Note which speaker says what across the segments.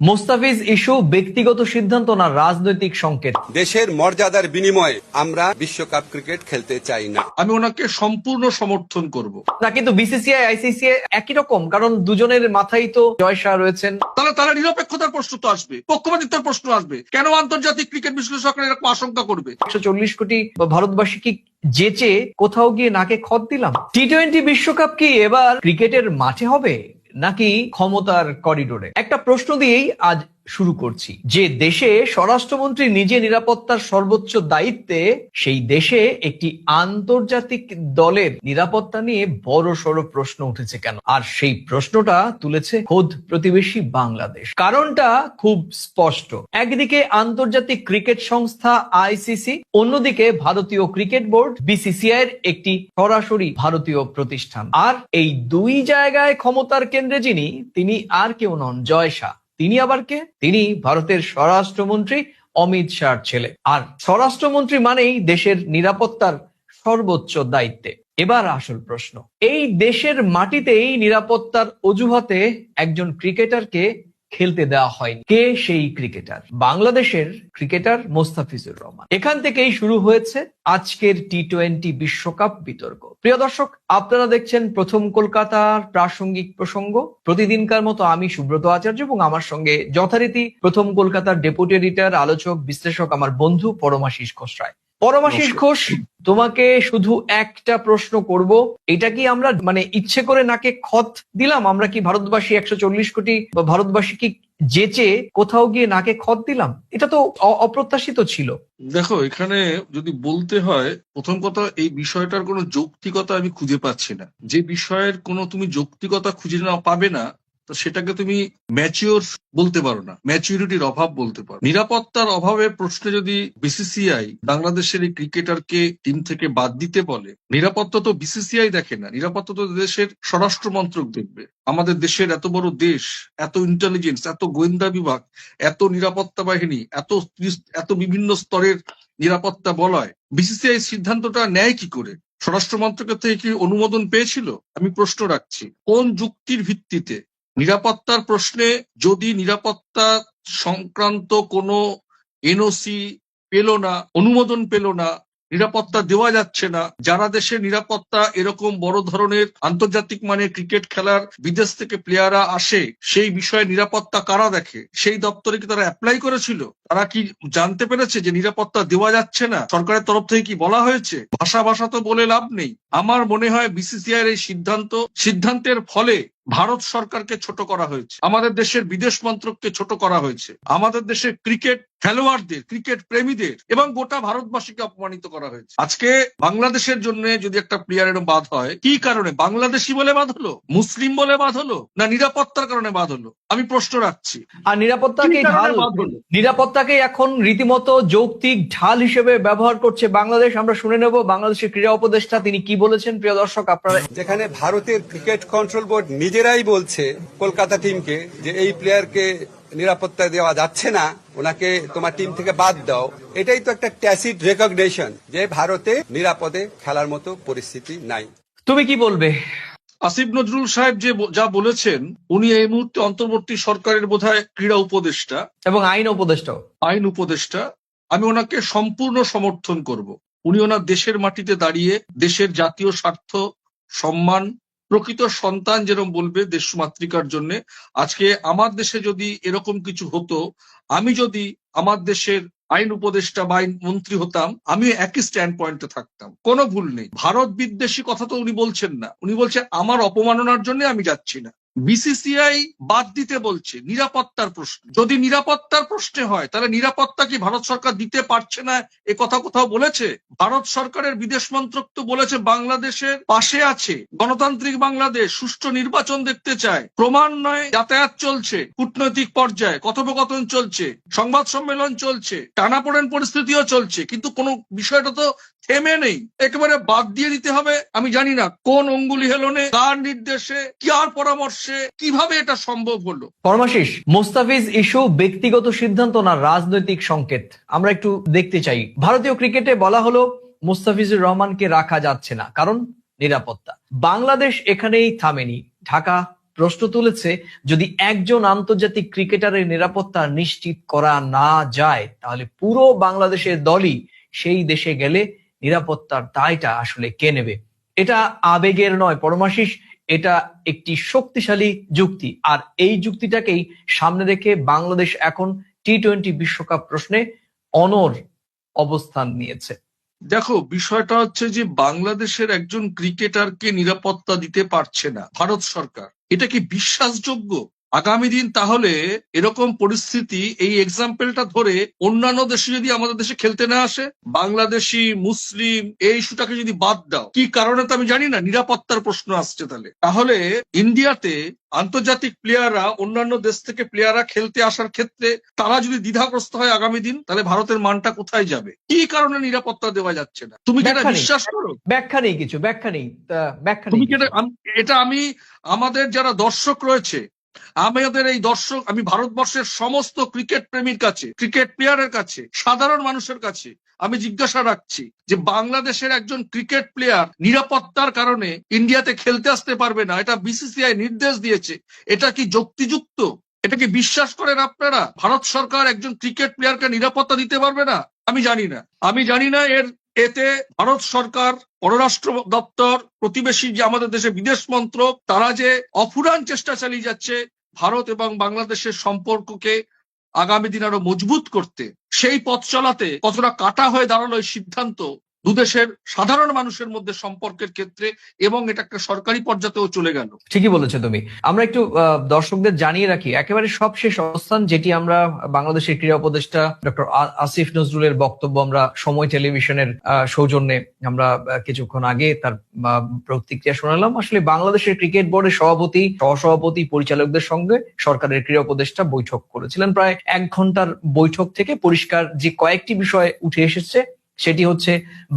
Speaker 1: Mustafiz issue ব্যক্তিগত সিদ্ধান্ত না রাজনৈতিক সংকেত?
Speaker 2: দেশের মর্যাদার বিনিময়ে আমরা বিশ্বকাপ ক্রিকেট খেলতে চাই না।
Speaker 3: আমি ওনাকে সম্পূর্ণ সমর্থন করব।
Speaker 1: না কিন্তু বিসিসিআই আইসিসিআই একই রকম কারণ দুজনের মাথায় তো জয় শাহ রয়েছেন।
Speaker 3: তাহলে তারা নিরপেক্ষতার প্রশ্ন তো আসবে পক্ষপাতিত্বের প্রশ্ন আসবে। কেন আন্তর্জাতিক ক্রিকেট বিশ্লেষকরা এরকম আশঙ্কা করবে?
Speaker 1: একশো চল্লিশ কোটি ভারতবাসী কি যেচে কোথাও গিয়ে নাকে খত দিলাম। টি টোয়েন্টি বিশ্বকাপ কি এবার ক্রিকেটের মাঠে হবে? নাকি ক্ষমতার করিডোরে একটা প্রশ্ন দিয়েই আজ শুরু করছি। যে দেশে স্বরাষ্ট্রমন্ত্রী নিজে নিরাপত্তার সর্বোচ্চ দায়িত্বে, সেই দেশে একটি আন্তর্জাতিক দলের নিরাপত্তা নিয়ে বড় সড় প্রশ্ন উঠেছে কেন? আর সেই প্রশ্নটা তুলেছে খোদ প্রতিবেশী বাংলাদেশ। কারণটা খুব স্পষ্ট। একদিকে আন্তর্জাতিক ক্রিকেট সংস্থা আইসিসি, অন্যদিকে ভারতীয় ক্রিকেট বোর্ড বিসিসিআই এর একটি সরাসরি ভারতীয় প্রতিষ্ঠান। আর এই দুই জায়গায় ক্ষমতার কেন্দ্রে যিনি, তিনি আর কেউ নন, জয় শাহ। তিনি আবার কে? তিনি ভারতের স্বরাষ্ট্রমন্ত্রী অমিত শাহর ছেলে। আর স্বরাষ্ট্রমন্ত্রী মানেই দেশের নিরাপত্তার সর্বোচ্চ দায়িত্বে। এবার আসল প্রশ্ন। এই দেশের মাটিতেই নিরাপত্তার অজুহাতে একজন ক্রিকেটারকে খেলতে দেওয়া হয়নি। কে সেই ক্রিকেটার? বাংলাদেশের ক্রিকেটার মোস্তাফিজুর রহমান। এখান থেকেই শুরু হয়েছে আজকের টি টোয়েন্টি বিশ্বকাপ বিতর্ক। প্রিয় দর্শক, আপনারা দেখছেন প্রথম কলকাতার প্রাসঙ্গিক প্রসঙ্গ। প্রতিদিনকার মতো আমি সুব্রত আচার্য এবং আমার সঙ্গে যথারীতি প্রথম কলকাতার ডেপুটি এডিটর, আলোচক, বিশ্লেষক আমার বন্ধু পরমাশিস ঘোষ রায় পরমাশিস ঘোষ তোমাকে শুধু একটা প্রশ্ন করব। এটা কি আমরা মানে ইচ্ছে করে নাকে খত দিলাম? আমরা কি ভারতবাসী একশো চল্লিশ কোটি বা ভারতবাসী কি যেচে কোথাও গিয়ে নাকে খত দিলাম? এটা তো অপ্রত্যাশিত ছিল।
Speaker 3: দেখো এখানে যদি বলতে হয় প্রথম কথা এই বিষয়টার কোনো যৌক্তিকতা আমি খুঁজে পাচ্ছি না। যে বিষয়ের কোনো তুমি যৌক্তিকতা খুঁজে না পাবে না তো সেটাকে তুমি ম্যাচিওর বলতে পারো না ম্যাচিউরিটির অভাব বলতে পারো। নিরাপত্তার অভাবের প্রশ্নে যদি বিসিসিআই বাংলাদেশের এই ক্রিকেটারকে টিম থেকে বাদ দিতে বলে, নিরাপত্তা তো বিসিসিআই দেখে না, নিরাপত্তা তো দেশের স্বরাষ্ট্র মন্ত্রক দেখবে। আমাদের দেশের এত বড় দেশ, এত ইন্টেলিজেন্স এত গোয়েন্দা বিভাগ, এত নিরাপত্তা বাহিনী, এত এত বিভিন্ন স্তরের নিরাপত্তা বলয় বিসিসিআই সিদ্ধান্তটা নেয় কি করে? স্বরাষ্ট্র মন্ত্রকের থেকে কি অনুমোদন পেয়েছিল? আমি প্রশ্ন রাখছি, কোন যুক্তির ভিত্তিতে নিরাপত্তার প্রশ্নে যদি নিরাপত্তা সংক্রান্ত কোনো এনওসি পেল না, অনুমোদন পেল না, নিরাপত্তা দেওয়া যাচ্ছে না, যারা দেশে নিরাপত্তা এরকম বড় ধরনের আন্তর্জাতিক মানে ক্রিকেট খেলার বিদেশ থেকে প্লেয়াররা আসে, সেই বিষয়ে নিরাপত্তা কারা দেখে? সেই দপ্তরে কি তারা অ্যাপ্লাই করেছিল? তারা কি জানতে পেরেছে যে নিরাপত্তা দেওয়া যাচ্ছে না? সরকারের তরফ থেকে কি বলা হয়েছে? ভাষা ভাষা তো বলে লাভ নেই। আমার মনে হয় বিসিসিআই এর এই সিদ্ধান্ত, সিদ্ধান্তের ফলে ভারত সরকারকে ছোট করা হয়েছে। আমাদের দেশের বিদেশ মন্ত্রককে ছোট করা হয়েছে। আমাদের দেশের ক্রিকেট খেলোয়াড়দের ক্রিকেট প্রেমীদের এবং গোটা ভারতবাসীকে অপমানিত করা হয়েছে। আজকে বাংলাদেশের জন্য যদি একটা প্লেয়ারের বাদ হয় কি কারণে? বাংলাদেশি বলে বাদ হলো? মুসলিম বলে বাদ হলো? না নিরাপত্তার কারণে বাদ হলো? আমি প্রশ্ন রাখছি।
Speaker 1: আর নিরাপত্তাকে ঢাল নিরাপত্তাকে এখন রীতিমতো যৌক্তিক ঢাল হিসেবে ব্যবহার করছে বাংলাদেশ। আমরা শুনে নেব বাংলাদেশের ক্রীড়া উপদেষ্টা তিনি কি বলেছেন। প্রিয় দর্শক আপনারা
Speaker 2: যেখানে ভারতের ক্রিকেট কন্ট্রোল বোর্ড নিজেরাই বলছে কলকাতা টিমকে যে এই প্লেয়ারকে নিরাপত্তা দেওয়া যাচ্ছে না ওনাকে তোমার টিম থেকে বাদ দাও। এটাই তো একটা ট্যাসিড রেকগনেশন যে ভারতে নিরাপদে খেলার মতো পরিস্থিতি নাই।
Speaker 1: তুমি কি বলবে?
Speaker 3: আসিফ নজরুল সাহেব যে যা বলেছেন উনি এই মুহূর্তে অন্তর্বর্তী সরকারের বোধহয় ক্রীড়া উপদেষ্টা।
Speaker 1: এবং আইন উপদেষ্টাও।
Speaker 3: আইন উপদেষ্টা। আমি ওনাকে সম্পূর্ণ সমর্থন করব। উনি ওনার দেশের মাটিতে দাঁড়িয়ে দেশের জাতীয় স্বার্থ সম্মান প্রকৃত সন্তান যেরকম বলবে দেশ মাতৃকার জন্য, আজকে আমার দেশে যদি এরকম কিছু হতো, আমি যদি আমার দেশের আইন উপদেষ্টা বা আইন মন্ত্রী হতাম, আমি একই স্ট্যান্ড পয়েন্টে থাকতাম, কোনো ভুল নেই। ভারত বিদ্বেষী কথা তো উনি বলছেন না। উনি বলছেন আমার অপমাননার জন্য আমি যাচ্ছি না। বিসিসিআই বাদ দিতে বলছে, নিরাপত্তার প্রশ্ন। যদি নিরাপত্তার প্রশ্নে হয়, তাহলে নিরাপত্তা কি ভারত সরকার দিতে পারছে না? এ কথা কোথাও বলেছে? ভারত সরকারের বিদেশ মন্ত্রক তো বলেছে বাংলাদেশের পাশে আছে। গণতান্ত্রিক বাংলাদেশ সুষ্ঠু নির্বাচন দেখতে চায়। ক্রমান্বয়ে যাতায়াত চলছে, কূটনৈতিক পর্যায়ে কথোপকথন চলছে, সংবাদ সম্মেলন চলছে, টানাপোড়েন পরিস্থিতিও চলছে। কিন্তু কোনো বিষয়টা তো থেমে নেই। একেবারে বাদ দিয়ে দিতে হবে। আমি জানি না কোন অঙ্গুলি হেলনে কার নির্দেশে কার পরামর্শে কীভাবে এটা সম্ভব হলো।
Speaker 1: পরমাশিস, মোস্তাফিজ ইস্যু ব্যক্তিগত সিদ্ধান্ত না রাজনৈতিক সংকেত? আমরা একটু দেখতে চাই। ভারতীয় ক্রিকেটে বলা হলো, মোস্তাফিজুর রহমানকে রাখা যাচ্ছে না, কারণ নিরাপত্তা। বাংলাদেশ এখানেই থামেনি। ঢাকা প্রশ্ন তুলেছে, যদি একজন আন্তর্জাতিক ক্রিকেটারের নিরাপত্তা নিশ্চিত করা না যায়, তাহলে পুরো বাংলাদেশের দলই সেই দেশে গেলে নিরাপত্তার দায়টা আসলে কে নেবে? এটা আবেগের নয়, পরমাশিস। এটা একটি শক্তিশালী যুক্তি। আর এই যুক্তিটাকেই সামনে রেখে বাংলাদেশ এখন টি টোয়েন্টি বিশ্বকাপ প্রশ্নে অনর অবস্থান নিয়েছে।
Speaker 3: দেখো, বিষয়টা হচ্ছে যে বাংলাদেশের একজন ক্রিকেটারকে নিরাপত্তা দিতে পারছে না, ভারত সরকার। এটা কি বিশ্বাসযোগ্য? আগামী দিন তাহলে এরকম পরিস্থিতি এই এক্সাম্পলটা ধরে অন্যান্য দেশে যদি আমাদের দেশে খেলতে না আসে বাংলাদেশি মুসলিম এই ইস্যুটাকে যদি বাদ দাও কি কারণে তো আমি জানি না নিরাপত্তার প্রশ্ন আসছে তাহলে। তাহলে ইন্ডিয়াতে আন্তর্জাতিক প্লেয়াররা অন্যান্য দেশ থেকে প্লেয়াররা খেলতে আসার ক্ষেত্রে তারা যদি দ্বিধাগ্রস্ত হয় আগামী দিন তাহলে ভারতের মানটা কোথায় যাবে? কি কারণে নিরাপত্তা দেওয়া যাচ্ছে না? তুমি কি এটা বিশ্বাস করো?
Speaker 1: ব্যাখ্যা নেই কিছু ব্যাখ্যা নেই ব্যাখ্যা
Speaker 3: তুমি এটা আমি আমাদের যারা দর্শক রয়েছে আমাদের এই দর্শক, আমি ভারতবর্ষের সমস্ত ক্রিকেট প্রেমীর কাছে, ক্রিকেট প্লেয়ারের কাছে, সাধারণ মানুষের কাছে আমি জিজ্ঞাসা রাখছি যে বাংলাদেশের একজন ক্রিকেট প্লেয়ার নিরাপত্তার কারণে ইন্ডিয়াতে খেলতে আসতে পারবে না। এটা বিসিসিআই নির্দেশ দিয়েছে। এটা কি যুক্তিযুক্ত? এটা কি বিশ্বাস করেন আপনারা? ভারত সরকার একজন ক্রিকেট প্লেয়ারকে নিরাপত্তা দিতে পারবে না? আমি জানি না। আমি জানি না এর এতে ভারত সরকার, পররাষ্ট্র দপ্তর, প্রতিবেশী যে আমাদের দেশে বিদেশ মন্ত্রক, তারা যে অফুরান চেষ্টা চালিয়ে যাচ্ছে ভারত এবং বাংলাদেশের সম্পর্ককে আগামী দিন আরও মজবুত করতে, সেই পথ চলাতে কতটা কাটা হয়ে দাঁড়াল এই সিদ্ধান্ত দুদেশের সাধারণ মানুষের মধ্যে সম্পর্কের ক্ষেত্রে এবং এটা একটা সরকারি পর্যায়েও চলে গেল।
Speaker 1: ঠিকই বলেছ তুমি। আমরা একটু দর্শকদের জানিয়ে রাখি, একেবারে সবশেষ অবস্থান যেটি আমরা বাংলাদেশের ক্রীড়া উপদেষ্টা ডক্টর আসিফ নজরুলের বক্তব্য আমরা সময় টেলিভিশনের সৌজন্যে আমরা কিছুক্ষণ আগে তার প্রতিক্রিয়া শোনালাম। আসলে বাংলাদেশের ক্রিকেট বোর্ডের সভাপতি, সহসভাপতি, পরিচালকদের সঙ্গে সরকারের ক্রীড়া উপদেষ্টা বৈঠক করেছিলেন। প্রায় এক ঘণ্টার বৈঠক থেকে পরিষ্কার যে কয়েকটি বিষয় উঠে এসেছে সেটি হচ্ছে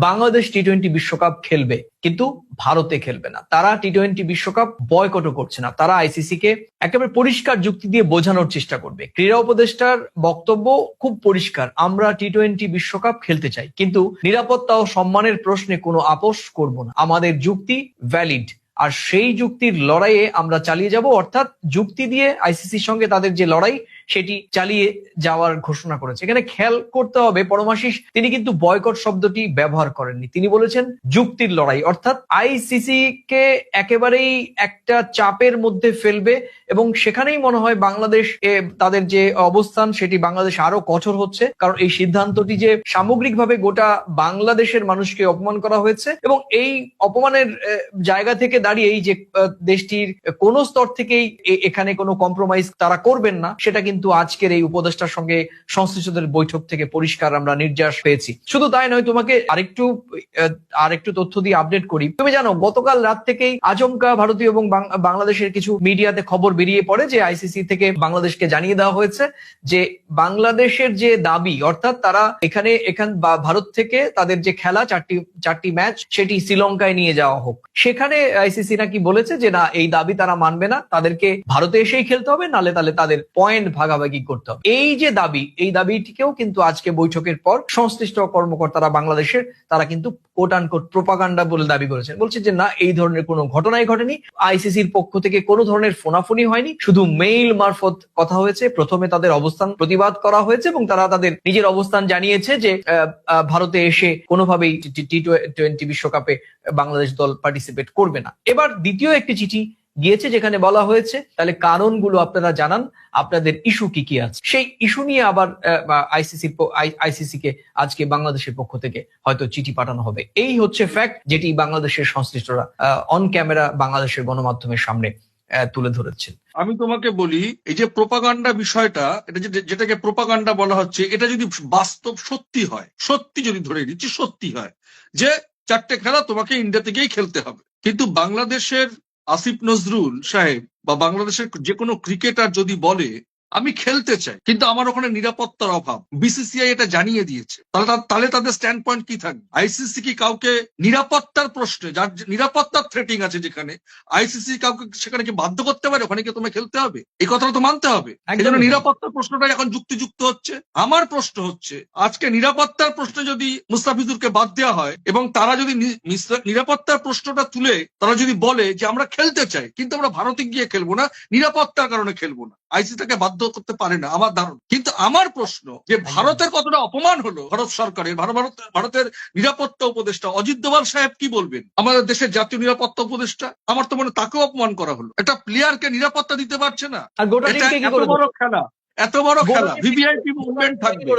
Speaker 1: বাংলাদেশ টি টোয়েন্টি বিশ্বকাপ খেলবে, কিন্তু ভারতে খেলবে না। তারা টি টোয়েন্টি বিশ্বকাপ বয়কটও করছে না। তারা আইসিসি কে একেবারে পরিষ্কার যুক্তি দিয়ে বোঝানোর চেষ্টা করবে। ক্রীড়া উপদেষ্টার বক্তব্য খুব পরিষ্কার, আমরা টি টোয়েন্টি বিশ্বকাপ খেলতে চাই, কিন্তু নিরাপত্তা ও সম্মানের প্রশ্নে কোনো আপোষ করব না। আমাদের যুক্তি ভ্যালিড আর সেই যুক্তির লড়াইয়ে আমরা চালিয়ে যাব, অর্থাৎ যুক্তি দিয়ে আইসিসির সঙ্গে তাদের যে লড়াই, সেটি চালিয়ে যাওয়ার ঘোষণা করেছে। এখানে খেয়াল করতে হবে, পরমাশিস, তিনি কিন্তু বয়কট শব্দটি ব্যবহার করেননি। তিনি বলেছেন যুক্তির লড়াই, অর্থাৎ আইসিসি কে একেবারেই একটা চাপের মধ্যে ফেলবে এবং সেখানেই মনে হয় বাংলাদেশ তাদের যে অবস্থান, সেটি বাংলাদেশ আরও কঠোর হচ্ছে, কারণ এই সিদ্ধান্তটি যে সামগ্রিকভাবে গোটা বাংলাদেশের মানুষকে অপমান করা হয়েছে এবং এই অপমানের জায়গা থেকে দাঁড়িয়ে এই যে দেশটির কোন স্তর থেকেই এখানে কোনো কম্প্রোমাইজ তারা করবেন না, সেটা কিন্তু আজকের এই উপদেষ্টার সঙ্গে সংশ্লিষ্টদের বৈঠক থেকে পরিষ্কার আমরা নির্যাস পেয়েছি। শুধু তাই নয়, তোমাকে আরেকটু আরেকটু তথ্য দিয়ে আপডেট করি। তুমি জানো, গতকাল রাত থেকেই আচমকা ভারতীয় এবং বাংলাদেশের কিছু মিডিয়াতে খবর বেরিয়ে পড়ে, যে আইসিসি থেকে বাংলাদেশকে জানিয়ে দেওয়া হয়েছে যে, বাংলাদেশের যে দাবি, অর্থাৎ তারা এখানে, এখান বা- ভারত থেকে তাদের যে খেলা, চারটি চারটি ম্যাচ, সেটি শ্রীলঙ্কায় নিয়ে যাওয়া হোক। সেখানে আইসিসি নাকি বলেছে যে, না, এই দাবি তারা মানবে না, তাদেরকে ভারতে এসেই খেলতে হবে, নালে তাহলে তাদের পয়েন্ট ভাগাভাগি করতে হবে। এই যে দাবি, এই দাবিটিকেও কিন্তু আজকে বৈঠকের পর সংশ্লিষ্ট কর্মকর্তারা বাংলাদেশের, তারা কিন্তু কোট আনকোট প্রোপাগান্ডা বলে দাবি করেছেন। বলছে যে, না, এই ধরনের কোনো ঘটনাই ঘটেনি। আইসিসির পক্ষ থেকে কোনো ধরনের ফোনাফোনি হয়নি। শুধু মেইল মারফত কথা হয়েছে। প্রথমে তাদের অবস্থান প্রতিবাদ করা হয়েছে এবং তারা তাদের নিজের অবস্থান জানিয়েছে যে ভারতে এসে কোনোভাবেই টি টোয়েন্টি বিশ্বকাপে বাংলাদেশ দল পার্টিসিপেট করবে না। এবার দ্বিতীয় একটি চিঠি গিয়েছে যেখানে বলা হয়েছে, তাহলে কারণগুলো আপনারা জানান, আপনাদের ইস্যু কি কি আছে? সেই ইস্যু নিয়ে আবার আইসিসি আইসিসি কে আজকে বাংলাদেশের পক্ষ থেকে হয়তো চিঠি পাঠানো হবে। এই হচ্ছে ফ্যাক্ট যেটি বাংলাদেশের সংশ্লিষ্টরা অন ক্যামেরা বাংলাদেশের গণমাধ্যমের সামনে তুলে ধরেছেন।
Speaker 3: আমি তোমাকে বলি, এই যে প্রোপাগান্ডা বিষয়টা, এটা যেটাকে প্রোপাগান্ডা বলা হচ্ছে, এটা যদি বাস্তব সত্যি হয়, সত্যি যদি ধরে নিচ্ছি সত্যি হয়, যে চারটে খেলা তোমাকে ইন্ডিয়া থেকেই খেলতে হবে। কিন্তু বাংলাদেশের আসিফ নজরুল সাহেব বা বাংলাদেশের যে কোনো ক্রিকেটার যদি বলে আমি খেলতে চাই কিন্তু আমার ওখানে নিরাপত্তার অভাব। বিসিসিআই এটা জানিয়ে দিয়েছে। তাহলে তাহলে তাদের স্ট্যান্ড পয়েন্ট কি থাকবে? আইসিসি কি কাউকে নিরাপত্তার প্রশ্নে যার নিরাপত্তার থ্রেটিং আছে যেখানে আইসিসি কাউকে সেখানে কি বাধ্য করতে পারে? ওখানে কি তোমায় খেলতে হবে? এই কথাটা তো মানতে হবে। এই জন্য নিরাপত্তার প্রশ্নটা এখন যুক্তিযুক্ত হচ্ছে। আমার প্রশ্ন হচ্ছে আজকে নিরাপত্তার প্রশ্নে যদি মুস্তাফিজুরকে বাদ দেওয়া হয় এবং তারা যদি নিরাপত্তার প্রশ্নটা তুলে তারা যদি বলে যে আমরা খেলতে চাই কিন্তু আমরা ভারতে গিয়ে খেলব না নিরাপত্তার কারণে খেলব না আইসি তাকে বাধ্য করতে পারে না আমার ধারণা। কিন্তু আমার প্রশ্ন যে ভারতের কতটা অপমান হলো ভারত সরকারের ভারত ভারত- ভারতের নিরাপত্তা উপদেষ্টা অজিত দোভাল সাহেব কি বলবেন? আমাদের দেশের জাতীয় নিরাপত্তা উপদেষ্টা আমার তো মনে হয় তাকেও অপমান করা হলো। একটা প্লেয়ারকে নিরাপত্তা দিতে পারছে না। এটা এত বড় খেলা এত বড় খেলা ভিভিআইপি মুভমেন্ট থাকবে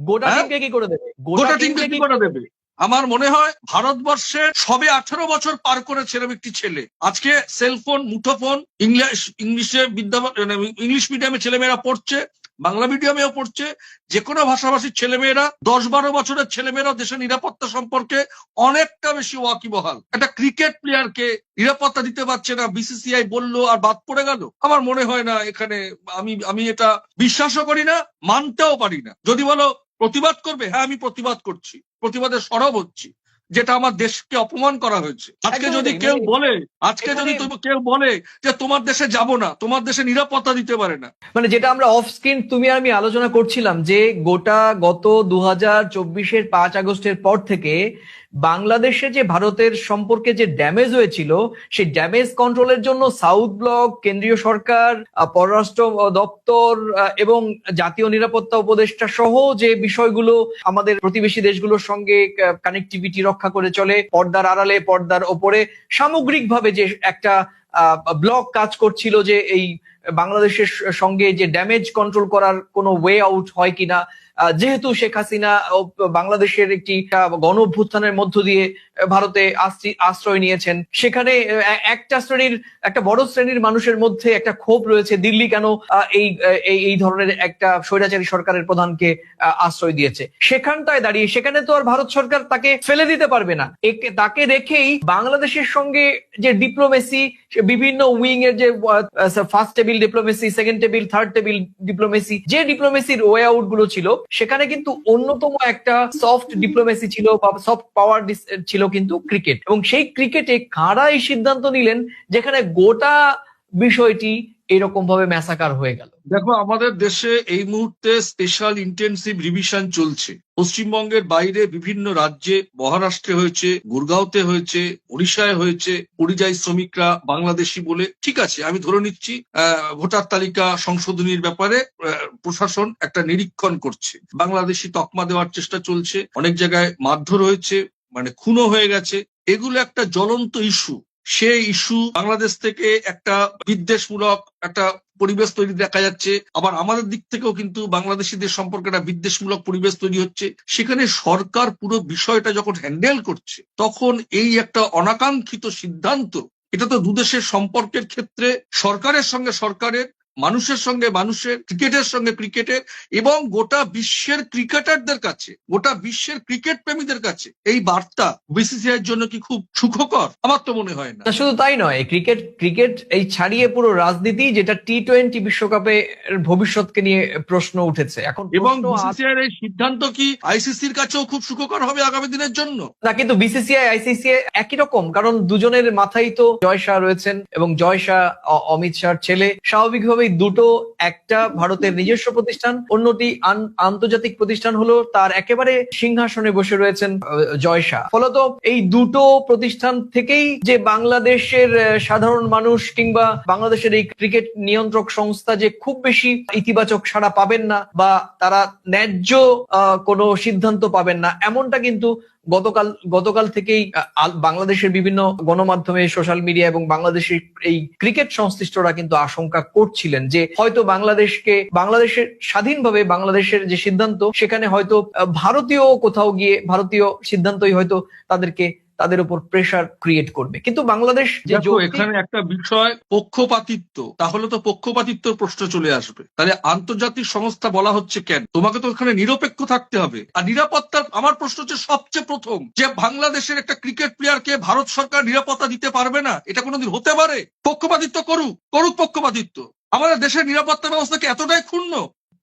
Speaker 1: গোটা
Speaker 3: হ্যাঁ?
Speaker 1: টিমকে কি করে দেবে?
Speaker 3: গোটা টিমকে কি করে দেবে? আমার মনে হয় ভারতবর্ষে সবে আঠারো বছর পার করেছে এরকম একটি ছেলে। আজকে সেলফোন মুঠোফোন, ইংলিশ, ইংলিশে বিদ্যা মানে ইংলিশ মিডিয়ামে ছেলেমেয়েরা পড়ছে, বাংলা মিডিয়ামেও পড়ছে যে কোনো ভাষাভাষীর ছেলেমেয়েরা দশ বারো বছরের ছেলেমেয়েরা দেশের নিরাপত্তা সম্পর্কে অনেকটা বেশি ওয়াকিবহাল। একটা ক্রিকেট প্লেয়ারকে নিরাপত্তা দিতে পারছে না বিসিসিআই বলল আর বাদ পড়ে গেল। আমার মনে হয় না এখানে আমি আমি এটা বিশ্বাসও করি না, মানতেও পারি না। যদি বলো প্রতিবাদ করবে? হ্যাঁ আমি প্রতিবাদ করছি। প্রতিবাদে সরব হচ্ছি যেটা আমার দেশকে অপমান করা হয়েছে। আজকে যদি কেউ
Speaker 1: মানে
Speaker 3: বলে আজকে যদি কেউ বলে যে তোমার দেশে যাব না তোমার দেশে নিরাপত্তা দিতে পারে না।
Speaker 1: মানে যেটা আমরা অফ স্ক্রিন তুমি আর আমি আলোচনা করছিলাম যে গোটা গত দু হাজার চব্বিশের পাঁচ আগস্টের পর থেকে বাংলাদেশে যে ভারতের সম্পর্কে যে ড্যামেজ হয়েছিল, সেই ড্যামেজ কন্ট্রোলের জন্য সাউথ ব্লক কেন্দ্রীয় সরকার পররাষ্ট্র দপ্তর এবং জাতীয় নিরাপত্তা উপদেষ্টা সহ যে বিষয়গুলো আমাদের প্রতিবেশী দেশগুলোর সঙ্গে কানেক্টিভিটি রক্ষা করে চলে, পর্দার আড়ালে, পর্দার ওপরে, সামগ্রিকভাবে যে একটা ব্লক কাজ করছিল যে এই বাংলাদেশের সঙ্গে যে ড্যামেজ কন্ট্রোল করার কোনো ওয়ে আউট হয় কিনা যেহেতু শেখ হাসিনা বাংলাদেশের একটি গণ অভ্যুত্থানের মধ্য দিয়ে ভারতে আশ্রি- আশ্রয় নিয়েছেন, সেখানে একটা শ্রেণির, একটা বড় শ্রেণির মানুষের মধ্যে একটা ক্ষোভ রয়েছে, দিল্লি কেন এই এই ধরনের একটা স্বৈরাচারী সরকারের প্রধানকে আশ্রয় দিয়েছে। সেখানটায় দাঁড়িয়ে, সেখানে তো আর ভারত সরকার তাকে ফেলে দিতে পারবে না। তাকে রেখেই বাংলাদেশের সঙ্গে যে ডিপ্লোমেসি বিভিন্ন উইং এর যে first table diplomacy, second table, third table diplomacy, যে ডিপ্লোমেসির ওয়ে আউটগুলো ছিল সেখানে কিন্তু অন্যতম একটা সফট ডিপ্লোমেসি ছিল বা সফট পাওয়ার ছিল কিন্তু ক্রিকেট এবং সেই ক্রিকেটে কারা এই সিদ্ধান্ত নিলেন যেখানে গোটা বিষয়টি এরকম ভাবে ম্যাসাকার হয়ে গেল?
Speaker 3: দেখো, আমাদের দেশে এই মুহূর্তে স্পেশাল ইন্টেনসিভ রিভিশন চলছে। পশ্চিমবঙ্গের বাইরে বিভিন্ন রাজ্যে মহারাষ্ট্রে হয়েছে, গুরগাঁওতে হয়েছে উড়িষ্যায় হয়েছে, পরিযায়ী শ্রমিকরা বাংলাদেশি বলে। ঠিক আছে, আমি ধরে নিচ্ছি ভোটার তালিকা সংশোধনীর ব্যাপারে প্রশাসন একটা নিরীক্ষণ করছে। বাংলাদেশি তকমা দেওয়ার চেষ্টা চলছে, অনেক জায়গায় মারধর হয়েছে মানে খুনও হয়ে গেছে। এগুলো একটা জ্বলন্ত ইস্যু। সেই ইস্যু বাংলাদেশ থেকে একটা বিদ্বেষমূলক একটা পরিবেশ তৈরি দেখা যাচ্ছে। আবার আমাদের দিক থেকেও কিন্তু বাংলাদেশিদের সম্পর্কে একটা বিদ্বেষমূলক পরিবেশ তৈরি হচ্ছে। সেখানে সরকার পুরো বিষয়টা যখন হ্যান্ডেল করছে, তখন এই একটা অনাকাঙ্ক্ষিত সিদ্ধান্ত, এটা তো দুদেশের সম্পর্কের ক্ষেত্রে সরকারের সঙ্গে সরকারের মানুষের সঙ্গে মানুষের ক্রিকেটের সঙ্গে ক্রিকেটের এবং গোটা বিশ্বের ক্রিকেটারদের কাছে গোটা বিশ্বের ক্রিকেট প্রেমীদের কাছে এই বার্তা বিসিসিআই এর জন্য কি খুব সুখকর? আমার তো মনে হয় না।
Speaker 1: শুধু তাই নয় ক্রিকেট ক্রিকেট এই ছাড়িয়ে পুরো রাজনীতি যেটা টি টোয়েন্টি বিশ্বকাপে ভবিষ্যৎকে নিয়ে প্রশ্ন উঠেছে। এখন
Speaker 3: এবং বিসিসিআই এই সিদ্ধান্ত কি আইসিসির কাছেও খুব সুখকর হবে আগামী দিনের জন্য?
Speaker 1: না কিন্তু বিসিসিআই আইসিসিআই একই রকম কারণ দুজনের মাথায় তো জয় শাহ রয়েছেন এবং জয় শাহ অমিত শাহর ছেলে স্বাভাবিকভাবেই দুটো, একটা ভারতের নিজস্ব প্রতিষ্ঠান, অন্যটি আন্তর্জাতিক প্রতিষ্ঠান হলো তার একেবারে সিংহাসনে বসে রয়েছেন জয় ফলত এই দুটো প্রতিষ্ঠান থেকেই যে বাংলাদেশের সাধারণ মানুষ কিংবা বাংলাদেশের এই ক্রিকেট নিয়ন্ত্রক সংস্থা যে খুব বেশি ইতিবাচক সাড়া পাবেন না বা তারা ন্যায্য কোনো সিদ্ধান্ত পাবেন না, এমনটা কিন্তু গতকাল গতকাল থেকেই বাংলাদেশের বিভিন্ন গণমাধ্যমে, সোশ্যাল মিডিয়া এবং বাংলাদেশের এই ক্রিকেট সংশ্লিষ্টরা কিন্তু আশঙ্কা করছিলেন যে হয়তো বাংলাদেশকে, বাংলাদেশের, স্বাধীনভাবে বাংলাদেশের যে সিদ্ধান্ত, সেখানে হয়তো ভারতীয় কোথাও গিয়ে, ভারতীয় সিদ্ধান্তই হয়তো তাদেরকে তাদের উপর প্রেসার ক্রিয়েট করবে। কিন্তু বাংলাদেশ যে
Speaker 3: এখানে একটা বিষয় পক্ষপাতিত্ব। তাহলে তো পক্ষপাতিত্বর প্রশ্ন চলে আসবে। তাহলে আন্তর্জাতিক সংস্থা বলা হচ্ছে কেন? তোমাকে তো ওখানে নিরপেক্ষ থাকতে হবে। আর নিরাপত্তার আমার প্রশ্ন হচ্ছে সবচেয়ে প্রথম যে বাংলাদেশের একটা ক্রিকেট প্লেয়ারকে ভারত সরকার নিরাপত্তা দিতে পারবে না এটা কোনোদিন হতে পারে? পক্ষপাতিত্ব করুক করুক পক্ষপাতিত্ব। আমাদের দেশের নিরাপত্তা ব্যবস্থা কি এতটাই ক্ষুণ্ণ?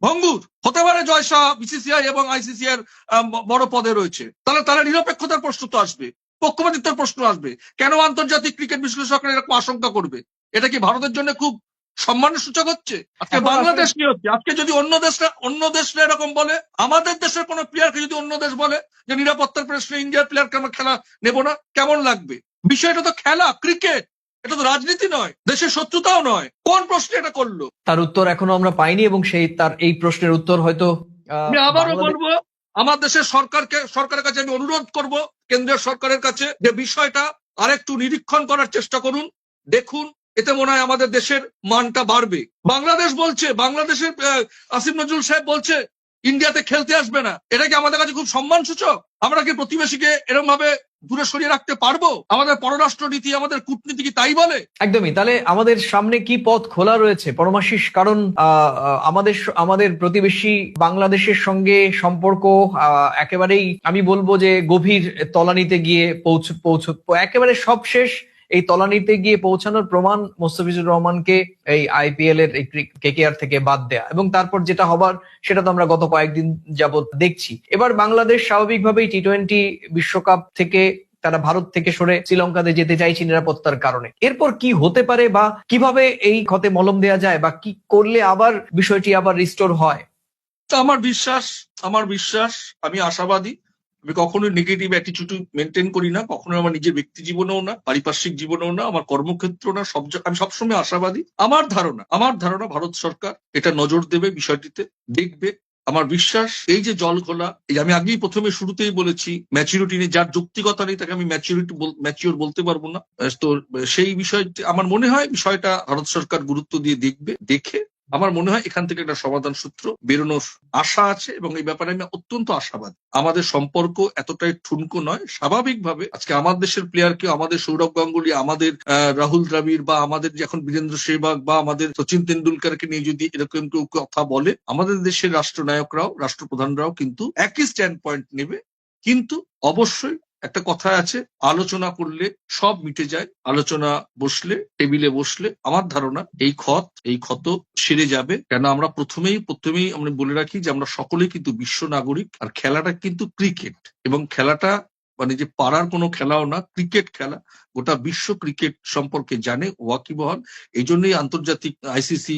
Speaker 3: ভঙ্গুর হতে পারে জয় শাহ বিসিসিআই এবং আইসিসিআই এর বড় পদে রয়েছে। তাহলে তারা নিরপেক্ষতার প্রশ্ন তো আসবে। পক্ষপাতিত্বের প্রশ্ন আসবে। কেন আন্তর্জাতিক ক্রিকেট বিশ্লেষকরা এরকম আশঙ্কা করবে? এটা কি ভারতের জন্য খুব সম্মানের সূচক হচ্ছে? আজকে বাংলাদেশ কি হচ্ছে? আজকে যদি অন্য দেশরা অন্য দেশরা এরকম বলে আমাদের দেশের কোন প্লেয়ারকে যদি অন্য দেশ বলে যে নিরাপত্তার প্রশ্নে ইন্ডিয়ার প্লেয়ারকে আমরা খেলা নেব না কেমন লাগবে? বিষয়টা তো খেলা ক্রিকেট এটা তো রাজনীতি নয় দেশের শত্রুতাও নয়। কোন প্রশ্নে এটা করল?
Speaker 1: তার উত্তর এখনও আমরা পাইনি এবং সেই তার এই প্রশ্নের উত্তর হয়তো
Speaker 3: আমি আবারও বলব আমার দেশের সরকারকে, সরকারের কাছে আমি অনুরোধ করব, কেন্দ্রীয় সরকারের কাছে যে বিষয়টা আরেকটু নিরীক্ষণ করার চেষ্টা করুন। দেখুন, এতে মনে হয় আমাদের দেশের মানটা বাড়বে। বাংলাদেশ বলছে, বাংলাদেশের আসিফ নজরুল সাহেব বলছে, ইন্ডিয়াতে খেলতে আসবে না। এটা কি আমাদের কাছে খুব সম্মান সূচক আমরা কি প্রতিবেশীকে এরম ভাবে দূরে সরিয়ে রাখতে পারব? আমাদের পররাষ্ট্র নীতি আমাদের কূটনীতি কি তাই বলে?
Speaker 1: একদমই। তাহলে আমাদের সামনে কি পথ খোলা রয়েছে? পরমাশিস, কারণ আমাদের আমাদের প্রতিবেশী বাংলাদেশের সঙ্গে সম্পর্ক একেবারেই আমি বলব যে গভীর তলানিতে গিয়ে পৌঁছ পৌঁছ, একেবারে সব শেষ এই তলানিতে গিয়ে পৌঁছানোর প্রমাণ মোস্তাফিজুর রহমানকে এই আইপিএল এর কেকেআর থেকে বাদ দেয়া। এবং তারপর যেটা হবার, সেটা তো আমরা গত কয়েকদিন যাবৎ দেখছি। এবার বাংলাদেশ স্বাভাবিকভাবেই টি টোয়েন্টি বিশ্বকাপ থেকে তারা ভারত থেকে সরে শ্রীলঙ্কাতে যেতে চাইছে নিরাপত্তার কারণে। এরপর কি হতে পারে বা কীভাবে এই ক্ষতে মলম দেয়া যায় বা কি করলে আবার বিষয়টি আবার রিস্টোর হয়?
Speaker 3: আমার বিশ্বাস আমার বিশ্বাস, আমি আশাবাদী। আমি কখনোই নেগেটিভ অ্যাটিটিউড মেনটেন করি না, কখনো আমার নিজের ব্যক্তি জীবনেও না, পারিপার্শ্বিক জীবনেও না, আমার কর্মক্ষেত্র না, সব আমি সবসময় আশাবাদী। আমার ধারণা আমার ধারণা ভারত সরকার এটা নজর দেবে বিষয়টিতে, দেখবে। আমার বিশ্বাস, এই যে জল খোলা, এই আমি আগেই প্রথমে শুরুতেই বলেছি ম্যাচিউরিটি নিয়ে যার যৌক্তিকতা নেই তাকে আমি ম্যাচুরিটি ম্যাচিওর বলতে পারব না। তো সেই বিষয়টি, আমার মনে হয় বিষয়টা ভারত সরকার গুরুত্ব দিয়ে দেখবে, দেখে আমার মনে হয় এখান থেকে একটা সমাধান সূত্র বেরোনোর আশা আছে এবং এই ব্যাপারে আমি অত্যন্ত আশাবাদী। আমাদের সম্পর্ক এতটাই ঠুনকো নয়, স্বাভাবিকভাবে আজকে আমার দেশের প্লেয়ারকে আমাদের সৌরভ গাঙ্গুলি, আমাদের রাহুল দ্রাবিড় বা আমাদের যে এখন বীরেন্দ্র সেহবাগ বা আমাদের সচিন তেন্ডুলকারকে নিয়ে যদি এরকম কেউ কথা বলে, আমাদের দেশের রাষ্ট্রনায়করাও, রাষ্ট্রপ্রধানরাও কিন্তু একই স্ট্যান্ড পয়েন্ট নেবে। কিন্তু অবশ্যই একটা কথা আছে, আলোচনা করলে সব মিটে যায়, আলোচনা বসলে, টেবিলে বসলে আমার ধারণা এই ক্ষত এই ক্ষত সেরে যাবে। কেন আমরা প্রথমেই প্রথমেই আমরা বলে রাখি যে আমরা সকলেই কিন্তু বিশ্ব নাগরিক আর খেলাটা কিন্তু ক্রিকেট এবং খেলাটা মানে যে পাড়ার কোনো খেলাও না, ক্রিকেট খেলা। গোটা বিশ্ব ক্রিকেট সম্পর্কে জানে, ওয়াকিবহাল। এই জন্যই আন্তর্জাতিক আইসিসি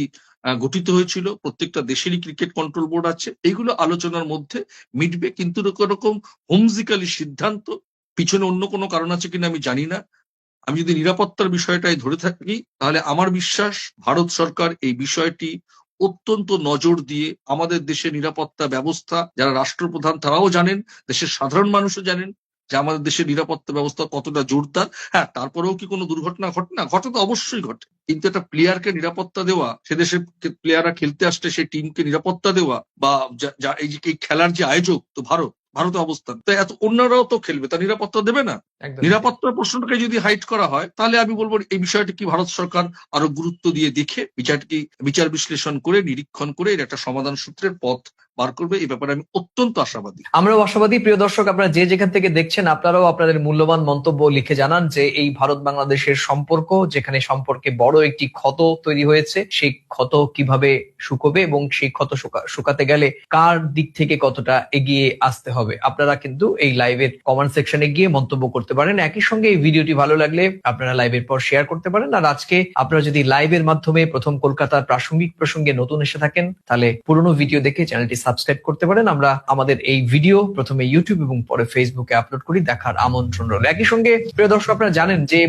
Speaker 3: গঠিত হয়েছিল। প্রত্যেকটা দেশেরই ক্রিকেট কন্ট্রোল বোর্ড আছে। এইগুলো আলোচনার মধ্যে মিটবে। কিন্তু এরকম হোমজিক্যালি সিদ্ধান্ত পিছনে অন্য কোনো কারণ আছে কিনা আমি জানি না। আমি যদি নিরাপত্তার বিষয়টাই ধরে থাকি, তাহলে আমার বিশ্বাস ভারত সরকার এই বিষয়টি অত্যন্ত নজর দিয়ে আমাদের দেশের নিরাপত্তা ব্যবস্থা, যারা রাষ্ট্রপ্রধান তারাও জানেন, দেশের সাধারণ মানুষও জানেন যে আমাদের দেশের নিরাপত্তা ব্যবস্থা কতটা জোরদার। হ্যাঁ তারপরেও কি কোনো দুর্ঘটনা ঘটে? না, ঘটে তো অবশ্যই ঘটে। কিন্তু একটা প্লেয়ারকে নিরাপত্তা দেওয়া, সে দেশের প্লেয়াররা খেলতে আসলে সেই টিমকে নিরাপত্তা দেওয়া বা এই যে খেলার যে আয়োজক, তো ভারত ভারতে অবস্থান। তো এত অন্যরাও তো খেলবে তা নিরাপত্তা দেবে না?
Speaker 1: নিরাপত্তা
Speaker 3: নিরাপত্তার প্রশ্নটাকে যদি হাইট করা হয় তাহলে আমি বলব এই বিষয়টি কি ভারত সরকার আরও গুরুত্ব দিয়ে দেখে বিচারটি বিচার বিশ্লেষণ করে নিরীক্ষণ করে এর একটা সমাধান সূত্রের পথ বার করবে, এই ব্যাপারে আমি অত্যন্ত আশাবাদী।
Speaker 1: আমরাও আশাবাদী, প্রিয় দর্শক, আপনারা যে যেখান থেকে দেখছেন, আপনারাও আপনাদের মূল্যবান মন্তব্য লিখে জানান যে এই ভারত বাংলাদেশের সম্পর্ক, যেখানে সম্পর্কে বড় একটি ক্ষত তৈরি হয়েছে, সেই ক্ষত কীভাবে শুকোবে এবং সেই ক্ষত শুকাতে গেলে কার দিক থেকে কতটা এগিয়ে আসতে হবে? আপনারা কিন্তু এই লাইভের কমেন্ট সেকশনে গিয়ে মন্তব্য করতে পারেন। একই সঙ্গে এই ভিডিওটি ভালো লাগলে আপনারা লাইভের পর শেয়ার করতে পারেন। আর আজকে আপনারা যদি লাইভের মাধ্যমে প্রথম কলকাতার প্রাসঙ্গিক প্রসঙ্গে নতুন এসে থাকেন, তাহলে পুরনো ভিডিও দেখে চ্যানেলটি সাবস্ক্রাইব করতে পারেন। আমরা আমাদের এই ভিডিও প্রথমে ইউটিউব এবং পরে ফেসবুকে আপলোড করি, দেখার আমন্ত্রণ রইল। একই সঙ্গে, প্রিয় দর্শক, আপনারা জানেন যে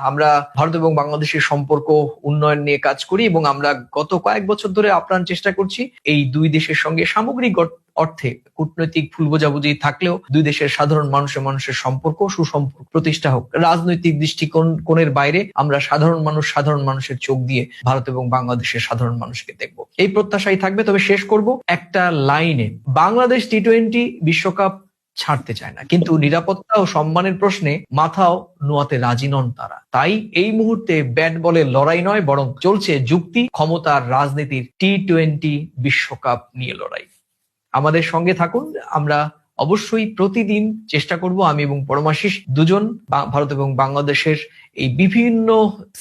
Speaker 1: আমরা ভারত এবং বাংলাদেশের সম্পর্ক উন্নয়ন নিয়ে কাজ করি এবং আমরা গত কয়েক বছর ধরে আপ্রাণ চেষ্টা করছি এই দুই দেশের সঙ্গে সামগ্রিক অর্থে কূটনৈতিক ভুল বোঝাবুঝি থাকলেও দুই দেশের সাধারণ মানুষের মানুষের সম্পর্ক, সুসম্পর্ক, প্রতিষ্ঠা হোক। রাজনৈতিক দৃষ্টিকোণ কোণের বাইরে আমরা সাধারণ মানুষ সাধারণ মানুষের চোখ দিয়ে ভারত এবং বাংলাদেশের সাধারণ মানুষকে দেখব। এই প্রত্যাশাই থাকবে, তবে শেষ করব একটা লাইনে। বাংলাদেশ টি টোয়েন্টি বিশ্বকাপ ছাড়তে চায় না। কিন্তু নিরাপত্তা ও সম্মানের প্রশ্নে মাথাও নোয়াতে রাজি নন তারা। তাই এই মুহূর্তে ব্যাট বলের লড়াই নয়, বরং চলছে যুক্তি ক্ষমতার রাজনীতির টি টোয়েন্টি বিশ্বকাপ নিয়ে লড়াই। আমাদের সঙ্গে থাকুন, আমরা অবশ্যই প্রতিদিন চেষ্টা করব, আমি এবং পরমাশিস দুজন ভারত এবং বাংলাদেশের এই বিভিন্ন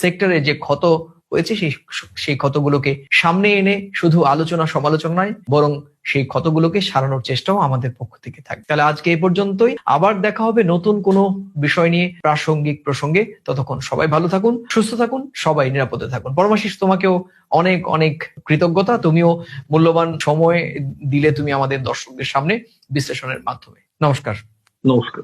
Speaker 1: সেক্টরে যে ক্ষত হয়েছে, সেই সেই ক্ষতগুলোকে সামনে এনে শুধু আলোচনা সমালোচনা বরং সেই ক্ষতগুলোকে সারানোর চেষ্টাও আমাদের পক্ষ থেকে থাকবে। তাহলে আজকে এই পর্যন্তই। আবার দেখা হবে নতুন কোনো বিষয় নিয়ে প্রাসঙ্গিক প্রসঙ্গে। ততক্ষণ সবাই ভালো থাকুন, সুস্থ থাকুন, সবাই নিরাপদে থাকুন। পরমাশিস তোমাকেও অনেক অনেক কৃতজ্ঞতা। তুমিও মূল্যবান সময় দিলে তুমি আমাদের দর্শকদের সামনে বিশ্লেষণের মাধ্যমে। নমস্কার।
Speaker 3: নমস্কার।